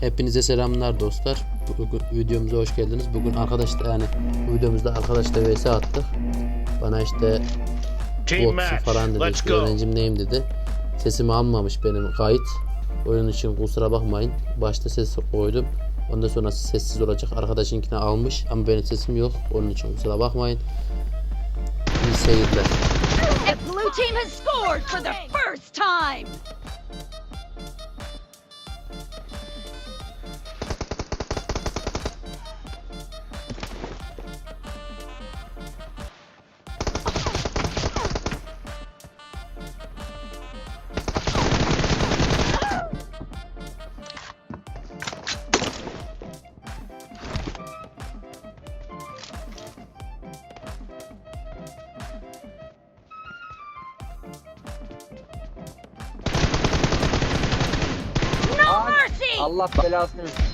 Hepinize selamlar dostlar. Bugün videomuza hoş geldiniz. Bugün arkadaşlar yani bu videomuzda arkadaşla vs attık. Bana işte botsun falan dedi. Let's işte go. öğrencim neyim dedi. Sesimi almamış benim kayıt. Oyun için kusura bakmayın. Başta ses koydum. Ondan sonra sessiz olacak. Arkadaşınkini almış ama benim sesim yok. Onun için kusura bakmayın. İyi seyirler. The blue team has scored for the first time! Allah belasını versin.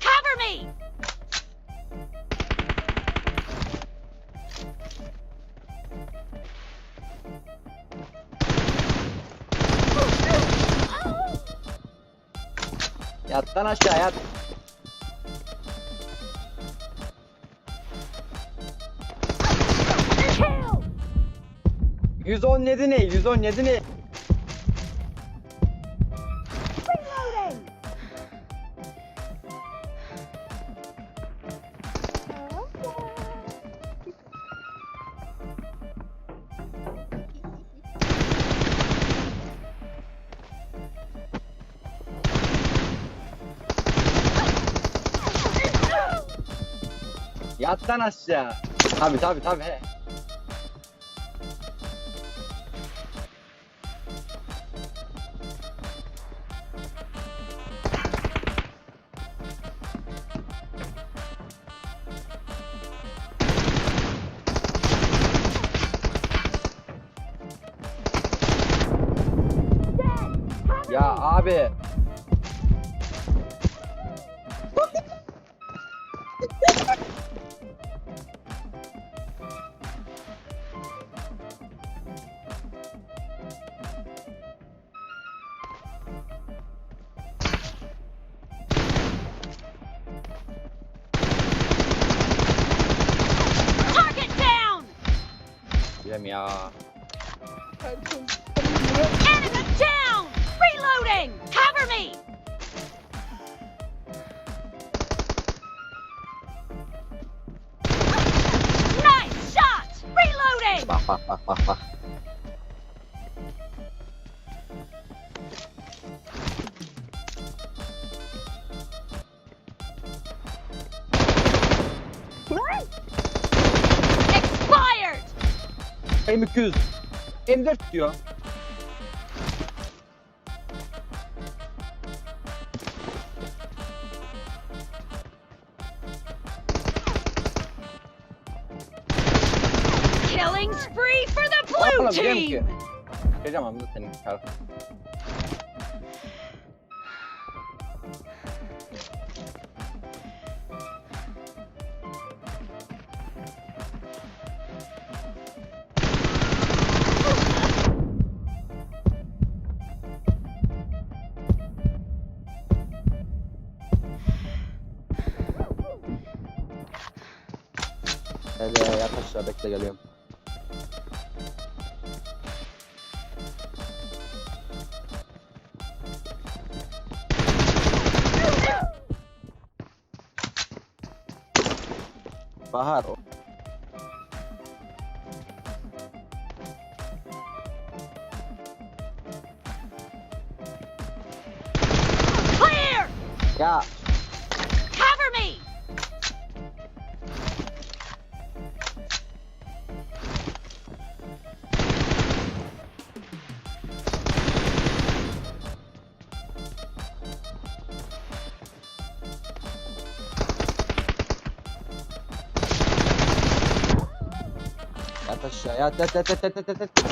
Cover me! Yat lan aşağı yat. Kill! 117 ne? 117 ne? Yat lan aşağı. Tabi tabi tabi he. Ya abi. Target Enemy down! Reloading! Cover me! Nice shot! Reloading! M200. M4 diyor. Killing spree for the blue Oğlum biliyorum ki. team! Vereceğim abi senin şarkı. de Galeón. Pájaro. Yat aşağı yat yat yat yat yat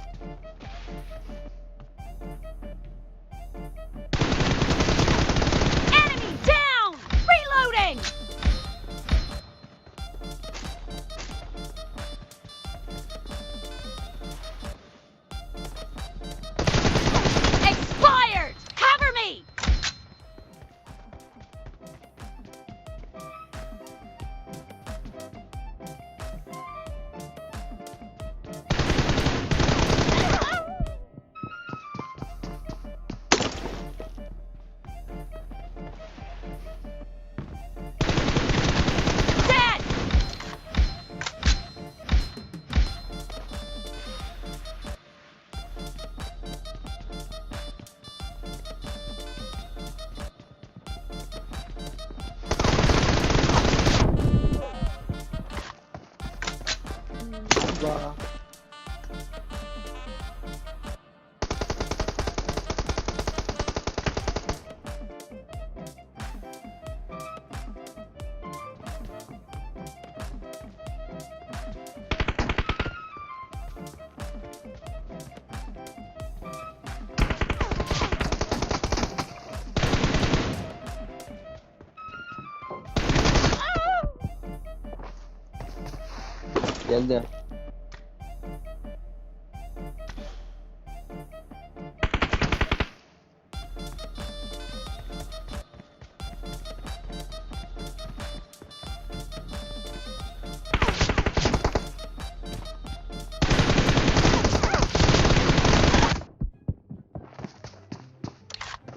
Geldi.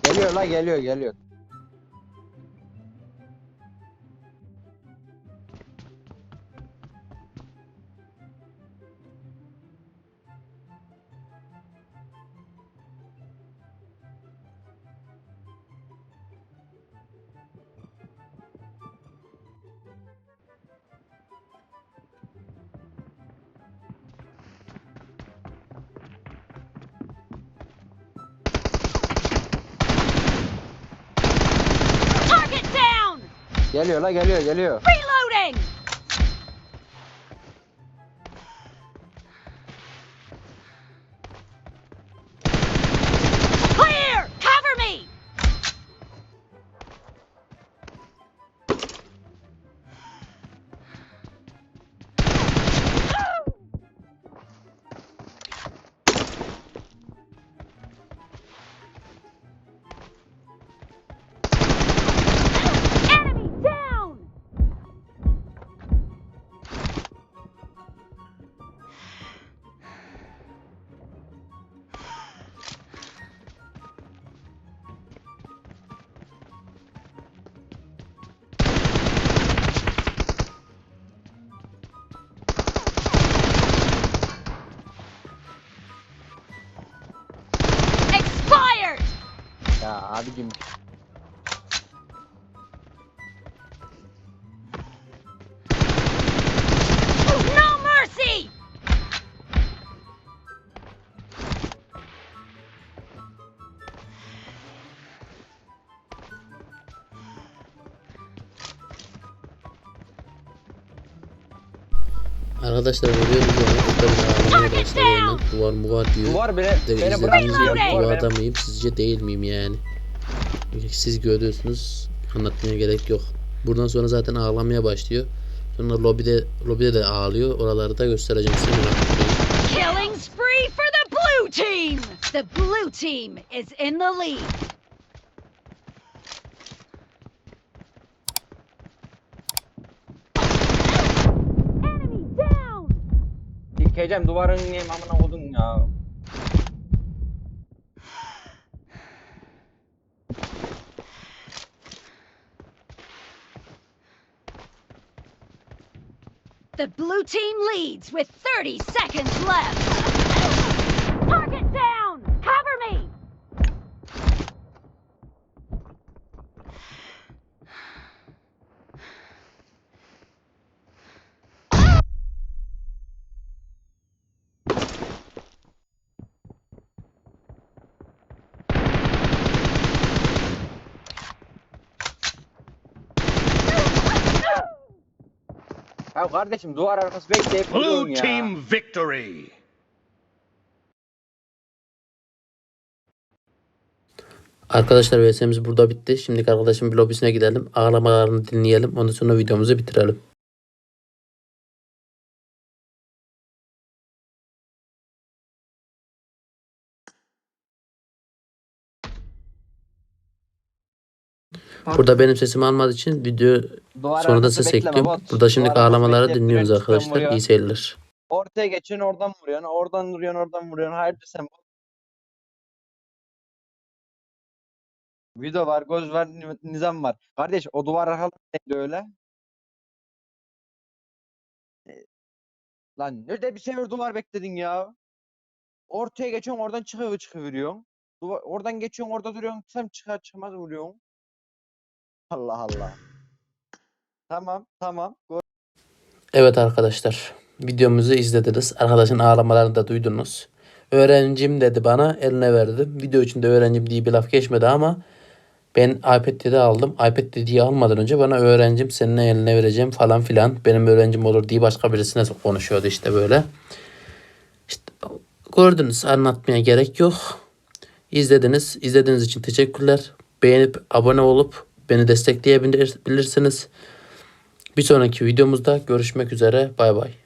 Geliyor la geliyor geliyor. Geliyor la geliyor geliyor. Abicim No mercy! Arkadaşlar görüyorsunuz yani. Yukarıda ağlamaya başladı. Duvar muvar diyor. duvar beni, de beni bırakmıyor. bu beni adam mıyım sizce değil miyim yani? Siz görüyorsunuz anlatmaya gerek yok. Buradan sonra zaten ağlamaya başlıyor. Sonra lobide lobide de ağlıyor. Oraları da göstereceğim size. Killing spree for the blue team! The blue team is in the lead. Enemy down! Dikeceğim duvarın neyim amına kodum ya. The blue team leads with 30 seconds left. Ya kardeşim duvar arkası bekleyip Blue ya. team victory. Arkadaşlar VS'miz burada bitti. Şimdi arkadaşım bir lobisine gidelim. Ağlamalarını dinleyelim. Ondan sonra videomuzu bitirelim. Burada benim sesimi almadığı için video Duvar ses ekliyorum. Burada şimdi Duvar ağlamaları dinliyoruz arkadaşlar. İyi seyirler. Ortaya geçiyorsun oradan vuruyorsun. Oradan vuruyorsun oradan vuruyorsun. Hayırdır sen bot. Video var, göz var, ni- nizam var. Kardeş o duvar arkalı neydi öyle? Lan nerede bir sefer duvar bekledin ya? Ortaya geçiyorsun oradan çıkıyor çıkıveriyorsun. Duvar, oradan geçiyorsun orada duruyorsun. Sen çıkar çıkmaz vuruyorsun. Allah Allah. Tamam tamam. Go- Evet arkadaşlar. Videomuzu izlediniz. Arkadaşın ağlamalarını da duydunuz. Öğrencim dedi bana eline verdim. Video içinde öğrencim diye bir laf geçmedi ama ben iPad dedi aldım. iPad dediği almadan önce bana öğrencim senin eline vereceğim falan filan. Benim öğrencim olur diye başka birisine konuşuyordu işte böyle. İşte gördünüz anlatmaya gerek yok. İzlediniz. İzlediğiniz için teşekkürler. Beğenip abone olup beni destekleyebilirsiniz. Bir sonraki videomuzda görüşmek üzere. Bay bay.